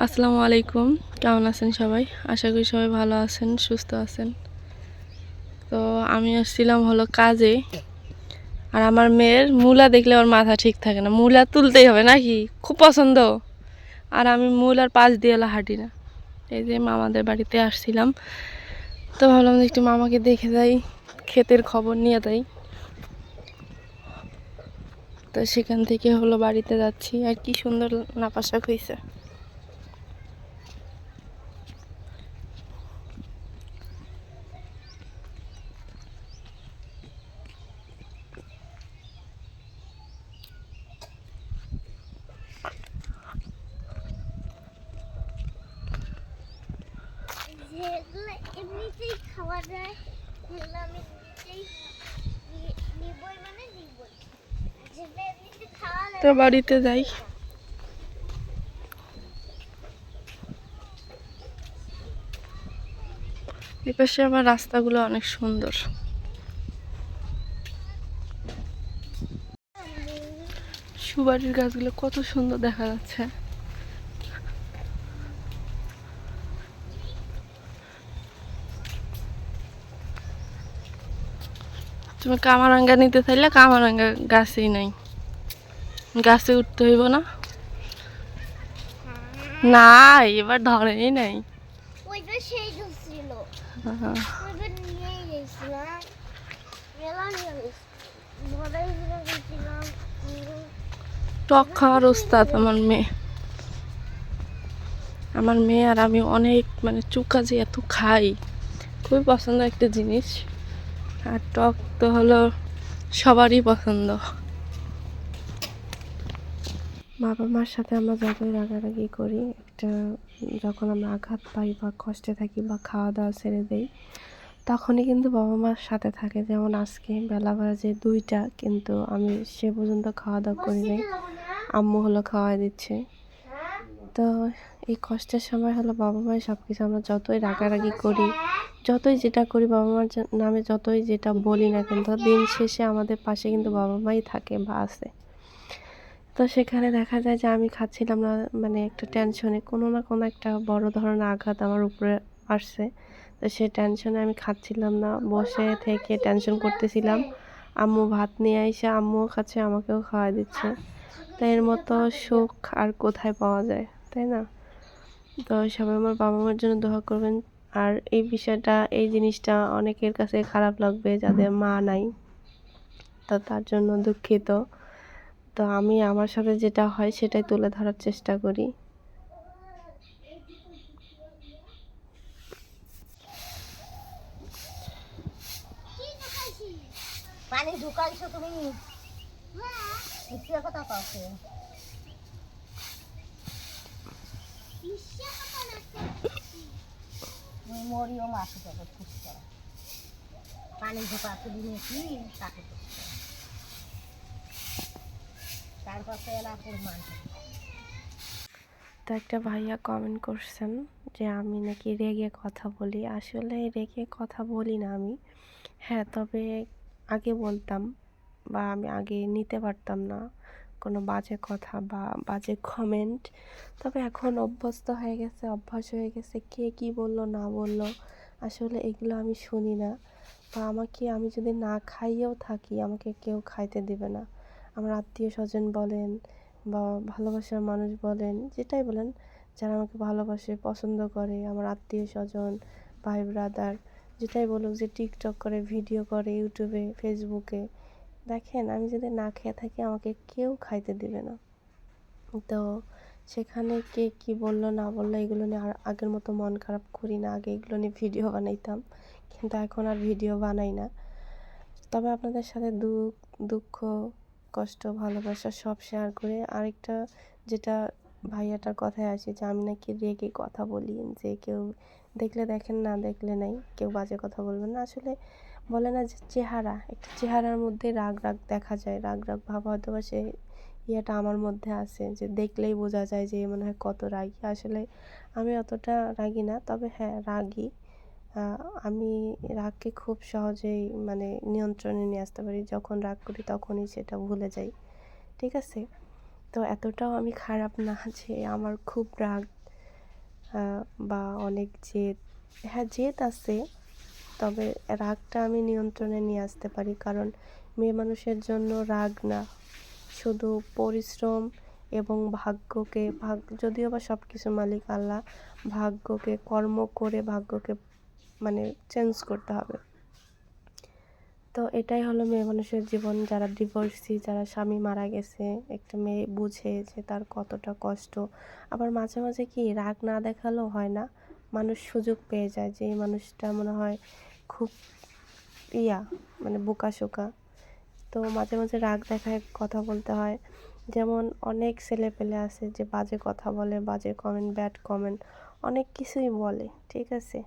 আসসালামু আলাইকুম। কেমন আছেন সবাই? আশা করি সবাই ভালো আছেন, সুস্থ আছেন। তো আমি আসছিলাম হলো কাজে। আর আমার মেয়ের মূলা দেখলে ওর মাথা ঠিক থাকে না। মূলা তুলতেই হবে নাকি? খুব পছন্দ। আর আমি মূলার পাশ দিয়ে এলা হাঁটি না। এই যে মামাদের বাড়িতে আসছিলাম। তো ভাবলাম যে একটু মামাকে দেখে যাই, ক্ষেতের খবর নিয়ে যাই। তো সেখান থেকে হলো বাড়িতে যাচ্ছি। আর কি সুন্দর নাপাশাক হয়েছে যেগুলো এমনিতেই খাওয়া যায় সেগুলো আমি নিজেই নি- নিবই মানে নিবই যেটা এমনিতে খাওয়া তো বাড়িতে যাই। এপাশে আবার রাস্তাগুলো অনেক সুন্দর। সুবারির গাছগুলো কত সুন্দর দেখা যাচ্ছে। তুমি কামারাঙ্গা নিতে চাইলে কামারাঙ্গা গাছেই নাই। গাছে উঠতে হইব না? না এবার ধরেই নাই। টক খাওয়ার ওস্তাদ আমার মেয়ে। আমার মেয়ে আর আমি অনেক মানে চুকা যে এত খাই। খুবই পছন্দ একটা জিনিস। আর টক তো হলো সবারই পছন্দ। বাবা মার সাথে আমরা যতই রাগারাগি করি, একটা যখন আমরা আঘাত পাই বা কষ্টে থাকি বা খাওয়া দাওয়া ছেড়ে দেই, তখনই কিন্তু বাবা মার সাথে থাকে। যেমন আজকে বেলা বাজে দুইটা, কিন্তু আমি সে পর্যন্ত খাওয়া দাওয়া করি নাই। আম্মু হলো খাওয়াই দিচ্ছে। তো এই কষ্টের সময় হলো বাবা মায়ের সব কিছু আমরা যতই রাগারাগি করি, যতই যেটা করি বাবা মার নামে যতই যেটা বলি না কিন্তু দিন শেষে আমাদের পাশে কিন্তু বাবা মাই থাকে বা আছে। তো সেখানে দেখা যায় যে আমি খাচ্ছিলাম না মানে একটা টেনশনে কোনো না কোনো একটা বড় ধরনের আঘাত আমার উপরে আসছে। তো সে টেনশনে আমি খাচ্ছিলাম না। বসে থেকে টেনশন করতেছিলাম। আম্মু ভাত নিয়ে এসে আম্মুও খাচ্ছে, আমাকেও খাওয়াই দিচ্ছে। তো এর মতো সুখ আর কোথায় পাওয়া যায়, তাই না? তো সবাই আমার বাবা মার জন্য দোয়া করবেন। আর এই বিষয়টা, এই জিনিসটা অনেকের কাছে খারাপ লাগবে, যাদের মা নাই, তো তার জন্য দুঃখিত। তো আমি আমার সাথে যেটা হয় সেটাই তুলে ধরার চেষ্টা করি। পানি ঢুকাইছো তুমি? কথা কাউকে মরিও মাছ পানি ঢুকাতে দিনে কি? তাকে খুশ করা তারপরে এলা পরিমাণ তো একটা ভাইয়া কমেন্ট করছেন যে আমি নাকি রেগে কথা বলি। আসলে রেগে কথা বলি না আমি। হ্যাঁ তবে আগে বলতাম বা আমি আগে নিতে পারতাম না কোনো বাজে কথা বা বাজে কমেন্ট তবে এখন অভ্যস্ত হয়ে গেছে, অভ্যাস হয়ে গেছে। কে কি বলল, না বলল, আসলে এগুলো আমি শুনি না। বা আমাকে আমি যদি না খাইয়েও থাকি, আমাকে কেউ খাইতে দেবে না। আমার আত্মীয় স্বজন বলেন বা ভালোবাসার মানুষ বলেন, যেটাই বলেন, যারা আমাকে ভালোবাসে, পছন্দ করে, আমার আত্মীয় স্বজন ভাই ব্রাদার যেটাই বলুক যে টিকটক করে ভিডিও করে ইউটিউবে ফেসবুকে দেখেন আমি যদি না খেয়ে থাকি আমাকে কেউ খাইতে দিবে না। তো সেখানে কে কি বলল, না বলল, এগুলো নিয়ে আর আগের মতো মন খারাপ করি না, আগে এগুলো নিয়ে ভিডিও বানাইতাম, কিন্তু এখন আর ভিডিও বানাই না। তবে আপনাদের সাথে দুঃখ দুঃখ কষ্ট, ভালোবাসা সব শেয়ার করে আরেকটা যেটা ভাইয়াটার কথায় আসে যে, আমি নাকি রেগে কথা বলি, যে কেউ দেখলে দেখেন, না দেখলে নাই, কেউ বাজে কথা বলবেন না। আসলে বলে না যে চেহারা, একটা চেহারার মধ্যে রাগ রাগ দেখা যায়। রাগ রাগ ভাব হয়তো বা সে ইয়েটা আমার মধ্যে আছে যে, দেখলেই বোঝা যায় যে মনে হয় কত রাগী। আসলে আমি অতটা রাগী না, তবে হ্যাঁ রাগী। আমি রাগকে খুব সহজেই মানে নিয়ন্ত্রণে নিয়ে আসতে পারি। যখন রাগ করি তখনই সেটা ভুলে যাই। ঠিক আছে? তো এতটাও আমি খারাপ না যে আমার খুব রাগ বা অনেক জেদ। হ্যাঁ জেদ আছে, তবে রাগটা আমি নিয়ন্ত্রণে নিয়ে আসতে পারি। কারণ মেয়ে মানুষের জন্য রাগ না। শুধু পরিশ্রম এবং ভাগ্যকে ভাগ, যদিও বা সব কিছুর মালিক আল্লাহ, ভাগ্যকে কর্ম করে ভাগ্যকে মানে চেঞ্জ করতে হবে। তো এটাই হলো মেয়ে মানুষের জীবন। যারা ডিভোর্সি যারা স্বামী মারা গেছে, একটা মেয়ে বুঝে যে তার কতটা কষ্ট। আবার মাঝে মাঝে কি রাগ না দেখালেও হয় না, মানুষ সুযোগ পেয়ে যায় যে এই মানুষটা মনে হয় খুব ইয়া মানে বোকা শোকা। তো মাঝে মাঝে রাগ দেখায় কথা বলতে হয়। যেমন অনেক ছেলে পেলে আছে যে বাজে কথা বলে, বাজে কমেন্ট ব্যাড কমেন্ট অনেক কিছুই বলে, ঠিক আছে?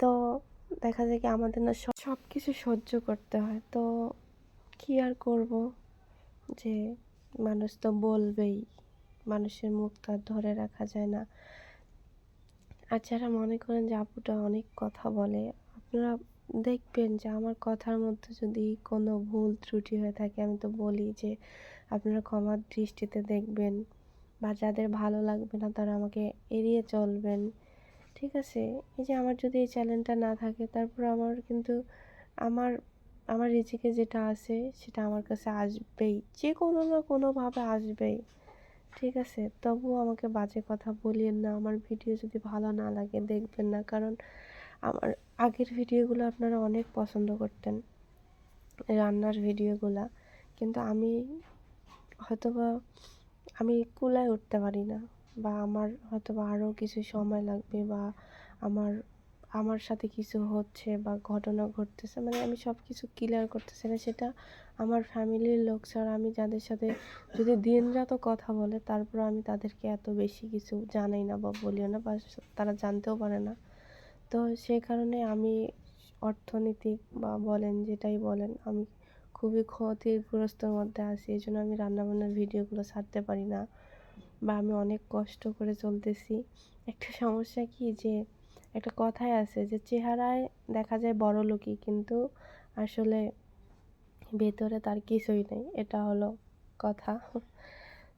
তো দেখা যায় কি আমাদের না সব কিছু সহ্য করতে হয়। তো কি আর করব? যে মানুষ তো বলবেই, মানুষের মুখ তো আর ধরে রাখা যায় না। আর যারা মনে করেন যে আপুটা অনেক কথা বলে, আপনারা দেখবেন যে আমার কথার মধ্যে যদি কোনো ভুল ত্রুটি হয়ে থাকে, আমি তো বলি যে আপনারা ক্ষমার দৃষ্টিতে দেখবেন। বা যাদের ভালো লাগবে না, তারা আমাকে এড়িয়ে চলবেন। ঠিক আছে, এই যে আমার যদি এই চ্যানেলটা না থাকে, তারপর আমার কিন্তু আমার আমার রিজিকে যেটা আছে সেটা আমার কাছে আসবেই যে কোনো না কোনোভাবে আসবেই, ঠিক আছে? তবুও আমাকে বাজে কথা বলিয়েন না, আমার ভিডিও যদি ভালো না লাগে দেখবেন না, কারণ আমার আগের ভিডিওগুলো আপনারা অনেক পছন্দ করতেন, রান্নার ভিডিওগুলা কিন্তু আমি হয়তোবা, আমি কুলায় উঠতে পারি না। বা আমার হয়তো বা আরও কিছু সময় লাগবে বা আমার আমার সাথে কিছু হচ্ছে বা ঘটনা ঘটতেছে মানে আমি সব কিছু ক্লিয়ার করতেছি না, সেটা আমার ফ্যামিলির লোক ছাড়া, আমি যাদের সাথে যদি দিন রাতও কথা বলে তারপর আমি তাদেরকে এত বেশি কিছু জানাই না বা বলিও না বা তারা জানতেও পারে না। তো সেই কারণে আমি অর্থনৈতিক বা বলেন যেটাই বলেন, আমি খুবই ক্ষতিগ্রস্তর মধ্যে আছি এই জন্য আমি রান্নাবান্নার ভিডিওগুলো ছাড়তে পারি না। বা আমি অনেক কষ্ট করে চলতেছি। একটা সমস্যা কি যে, একটা কথাই আছে যে, চেহারায় দেখা যায় বড় লোকই, কিন্তু আসলে ভেতরে তার কিছুই নেই। এটা হলো কথা।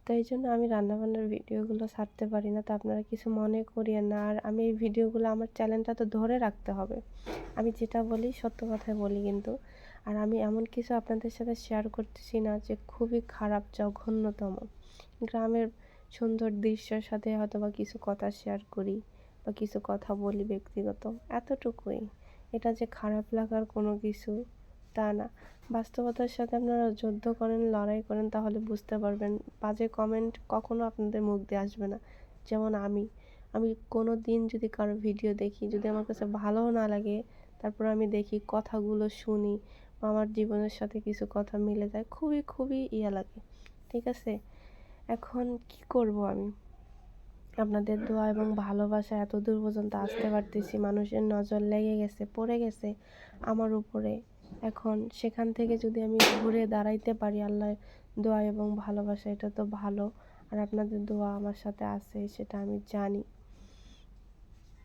তো এই জন্য আমি রান্নাবান্নার ভিডিওগুলো ছাড়তে পারি না। তো আপনারা কিছু মনে করিয়েন না। আর আমি এই ভিডিওগুলো, আমার চ্যানেলটা তো ধরে রাখতে হবে। আমি যেটা বলি, সত্য কথাই বলি কিন্তু। আর আমি এমন কিছু আপনাদের সাথে শেয়ার করতেছি না যে, খুবই খারাপ, জঘন্যতম। গ্রামের সুন্দর দৃশ্যের সাথে হয়তো বা কিছু কথা শেয়ার করি বা কিছু কথা বলি ব্যক্তিগত, এতটুকুই। এটা যে খারাপ লাগার কোনো কিছু, তা না। বাস্তবতার সাথে আপনারা যুদ্ধ করেন, লড়াই করেন, তাহলে বুঝতে পারবেন, বাজে কমেন্ট কখনো আপনাদের মুখ দিয়ে আসবে না। যেমন আমি আমি কোনো দিন যদি কারও ভিডিও দেখি, যদি আমার কাছে ভালোও না লাগে, তারপর আমি দেখি কথাগুলো শুনি, আমার জীবনের সাথে কিছু কথা মিলে যায়, খুবই খুবই ইয়া লাগে। ঠিক আছে? এখন কি করব আমি? আপনাদের দোয়া এবং ভালোবাসা এত দূর পর্যন্ত আসতে পারতেছি। মানুষের নজর লেগে গেছে, পড়ে গেছে আমার উপরে। এখন সেখান থেকে যদি আমি ঘুরে দাঁড়াইতে পারি, আল্লাহ দোয়া এবং ভালোবাসা, এটা তো ভালো। আর আপনাদের দোয়া আমার সাথে আছে, সেটা আমি জানি।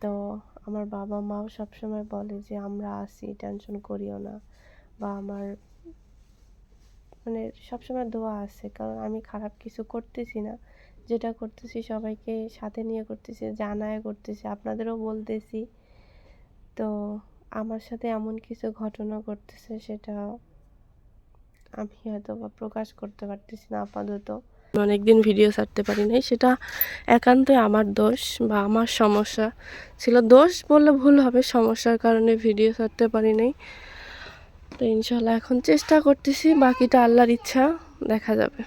তো আমার বাবা মাও সবসময় বলে যে, আমরা আছি টেনশন করিও না। বা আমার মানে সবসময় দোয়া আছে, কারণ আমি খারাপ কিছু করতেছি না। যেটা করতেছি সবাইকে সাথে নিয়ে করতেছি, জানায় করতেছি, আপনাদেরও বলতেছি। তো আমার সাথে এমন কিছু ঘটনা ঘটতেছে সেটা আমি হয়তো বা প্রকাশ করতে পারতেছি না আপাতত। অনেকদিন ভিডিও ছাড়তে পারি নাই, সেটা একান্তই আমার দোষ বা আমার সমস্যা। ছিল দোষ বললে ভুল হবে, সমস্যার কারণে ভিডিও ছাড়তে পারি নাই। তো ইনশাল্লাহ এখন চেষ্টা করতেছি, বাকিটা আল্লাহর ইচ্ছা, দেখা যাবে।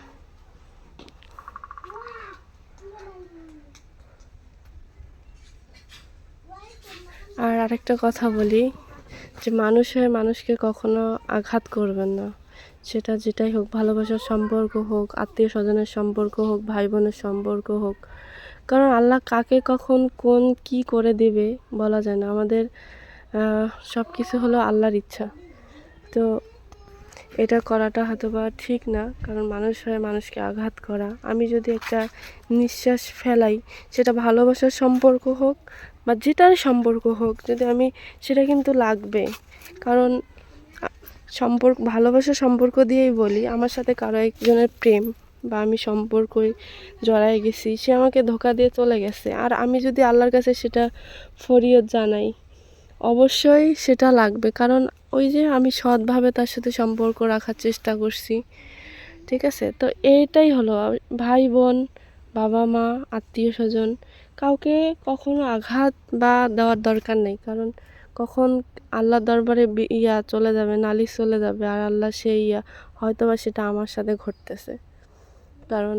আর আরেকটা কথা বলি, যে মানুষ হয়ে মানুষকে কখনো আঘাত করবেন না। সেটা যেটাই হোক, ভালোবাসার সম্পর্ক হোক আত্মীয় স্বজনের সম্পর্ক হোক ভাই বোনের সম্পর্ক হোক। কারণ আল্লাহ কাকে কখন, কোন, কি করে দেবে, বলা যায় না। আমাদের সব কিছু হলো আল্লাহর ইচ্ছা। তো এটা করাটা হয়তো বা ঠিক না, কারণ মানুষ হয়ে মানুষকে আঘাত করা। আমি যদি একটা নিঃশ্বাস ফেলাই, সেটা ভালোবাসার সম্পর্ক হোক বা যেটার সম্পর্ক হোক, যদি আমি, সেটা কিন্তু লাগবে। কারণ সম্পর্ক ভালোবাসার সম্পর্ক দিয়েই বলি, আমার সাথে কারও একজনের প্রেম বা আমি সম্পর্কে জড়ায় গেছি, সে আমাকে ধোকা দিয়ে চলে গেছে। আর আমি যদি আল্লাহর কাছে সেটা ফরিয়ত জানাই, অবশ্যই সেটা লাগবে। কারণ ওই যে আমি সৎভাবে তার সাথে সম্পর্ক রাখার চেষ্টা করছি। ঠিক আছে? তো এইটাই হলো, ভাই বোন, বাবা মা, আত্মীয় স্বজন, কাউকে কখনো আঘাত বা দেওয়ার দরকার নেই। কারণ কখন আল্লাহর দরবারে ইয়া চলে যাবে, নালিশ চলে যাবে, আর আল্লাহ সেই ইয়া হয়তো বা সেটা আমার সাথে ঘটতেছে। কারণ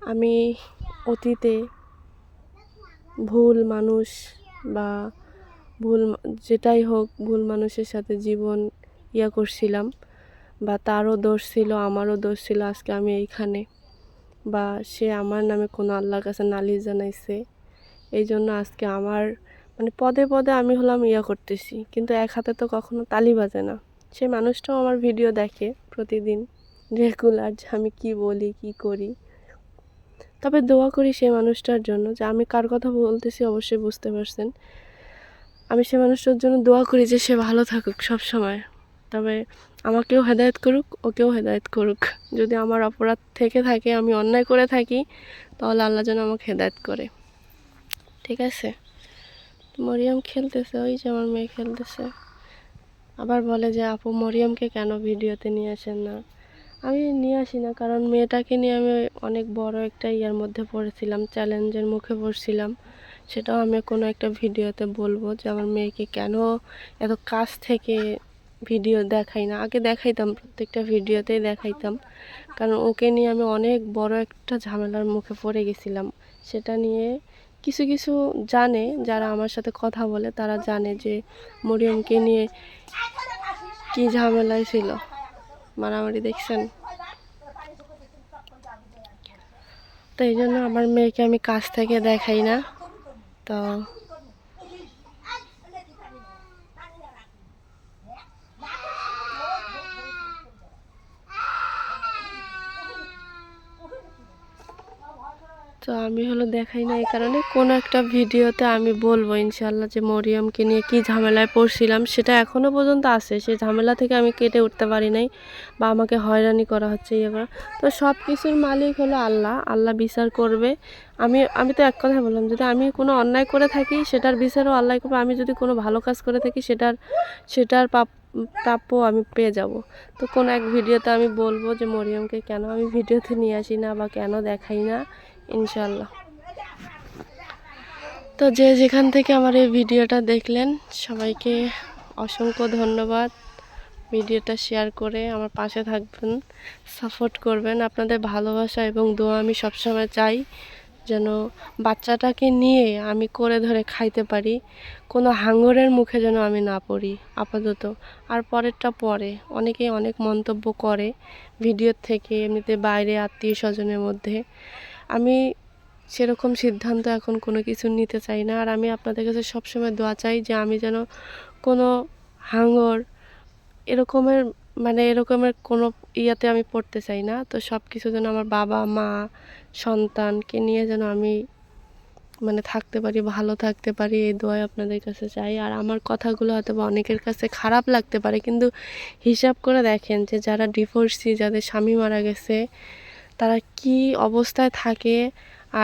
আমি অতীতে ভুল, মানুষ বা ভুল যেটাই হোক ভুল মানুষের সাথে জীবন ইয়া করছিলাম বা তারও দোষ ছিল, আমারও দোষ ছিল, আজকে আমি এইখানে। বা সে আমার নামে কোনো আল্লাহর কাছে নালিশ জানাইছে। এই জন্য আজকে আমার মানে পদে পদে আমি হলাম ইয়া করতেছি। কিন্তু এক হাতে তো কখনো তালি বাজে না। সে মানুষটাও আমার ভিডিও দেখে প্রতিদিন, রেগুলার যে আমি কি বলি, কি করি। তবে দোয়া করি সেই মানুষটার জন্য যে আমি কার কথা বলতেছি অবশ্যই বুঝতে পারছেন। আমি সে মানুষটার জন্য দোয়া করি যে সে ভালো থাকুক সব সময়। তবে আমাকেও হেদায়ত করুক, ওকেও হেদায়ত করুক। যদি আমার অপরাধ থেকে থাকে, আমি অন্যায় করে থাকি, তাহলে আল্লাহ যেন আমাকে হেদায়ত করে। ঠিক আছে? মরিয়াম খেলতেছে, ওই যে আমার মেয়ে খেলতেছে। আবার বলে যে, আপু, মরিয়ামকে কেন ভিডিওতে নিয়ে আসেন না? আমি নিয়ে আসি না, কারণ মেয়েটাকে নিয়ে আমি অনেক বড় একটা ইয়ার মধ্যে পড়েছিলাম, চ্যালেঞ্জের মুখে পড়ছিলাম। সেটাও আমি কোনো একটা ভিডিওতে বলব যে আমার মেয়েকে কেন এত কাছ থেকে ভিডিও দেখাই না। আগে দেখাইতাম, প্রত্যেকটা ভিডিওতেই দেখাইতাম। কারণ ওকে নিয়ে আমি অনেক বড় একটা ঝামেলার মুখে পড়ে গেছিলাম। সেটা নিয়ে কিছু কিছু জানে, যারা আমার সাথে কথা বলে তারা জানে যে মরিয়মকে নিয়ে কি ঝামেলায় ছিল। মারামারি দেখছেন? তো এই জন্য আমার মেয়েকে আমি কাছ থেকে দেখাই না। তো তো আমি হলো দেখাই না এই কারণে। কোনো একটা ভিডিওতে আমি বলব ইনশাল্লাহ যে মরিয়মকে নিয়ে কী ঝামেলায় পড়ছিলাম, সেটা এখনও পর্যন্ত আছে। সেই ঝামেলা থেকে আমি কেটে উঠতে পারি নাই বা আমাকে হয়রানি করা হচ্ছে ইয়ে করা তো সব কিছুর মালিক হলো আল্লাহ। আল্লাহ বিচার করবে। আমি আমি তো এক কথাই বললাম, যদি আমি কোনো অন্যায় করে থাকি, সেটার বিচারও আল্লাহ করবে। আমি যদি কোনো ভালো কাজ করে থাকি, সেটার সেটার পাপ প্রাপ্য আমি পেয়ে যাব। তো কোনো এক ভিডিওতে আমি বলব যে মরিয়মকে কেন আমি ভিডিওতে নিয়ে আসি না বা কেন দেখাই না। ইনশাল্লাহ তো যে যেখান থেকে আমার এই ভিডিওটা দেখলেন, সবাইকে অসংখ্য ধন্যবাদ ভিডিওটা শেয়ার করে আমার পাশে থাকবেন, সাপোর্ট করবেন। আপনাদের ভালোবাসা এবং দোয়া আমি সবসময় চাই যেন বাচ্চাটাকে নিয়ে আমি করে ধরে খাইতে পারি, কোনো হাঙ্গরের মুখে যেন আমি না পড়ি, আপাতত। আর পরেরটা পরে। অনেকেই অনেক মন্তব্য করে ভিডিওর থেকে, এমনিতে বাইরে আত্মীয় স্বজনের মধ্যে। আমি সেরকম সিদ্ধান্ত এখন কোনো কিছু নিতে চাই না। আর আমি আপনাদের কাছে সবসময় দোয়া চাই যে আমি যেন কোনো হাঙর এরকমের মানে এরকমের কোনো ইয়াতে আমি পড়তে চাই না। তো সব কিছু যেন আমার বাবা, মা, সন্তানকে নিয়ে যেন আমি মানে থাকতে পারি, ভালো থাকতে পারি, এই দোয়াই আপনাদের কাছে চাই। আর আমার কথাগুলো হয়তো বা অনেকের কাছে খারাপ লাগতে পারে, কিন্তু হিসাব করে দেখেন যে যারা ডিভোর্সি যাদের স্বামী মারা গেছে তারা কি অবস্থায় থাকে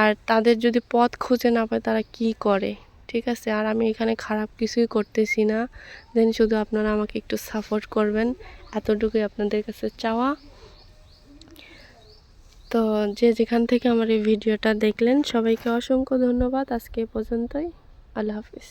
আর তাদের যদি পথ খুঁজে না পায়, তারা কি করে? ঠিক আছে, আর আমি এখানে খারাপ কিছুই করতেছি না। দেন শুধু আপনারা আমাকে একটু সাপোর্ট করবেন। এতটুকুই আপনাদের কাছে চাওয়া। তো যে যেখান থেকে আমার এই ভিডিওটা দেখলেন, সবাইকে অসংখ্য ধন্যবাদ। আজকে পর্যন্তই। আল্লাহ হাফিজ।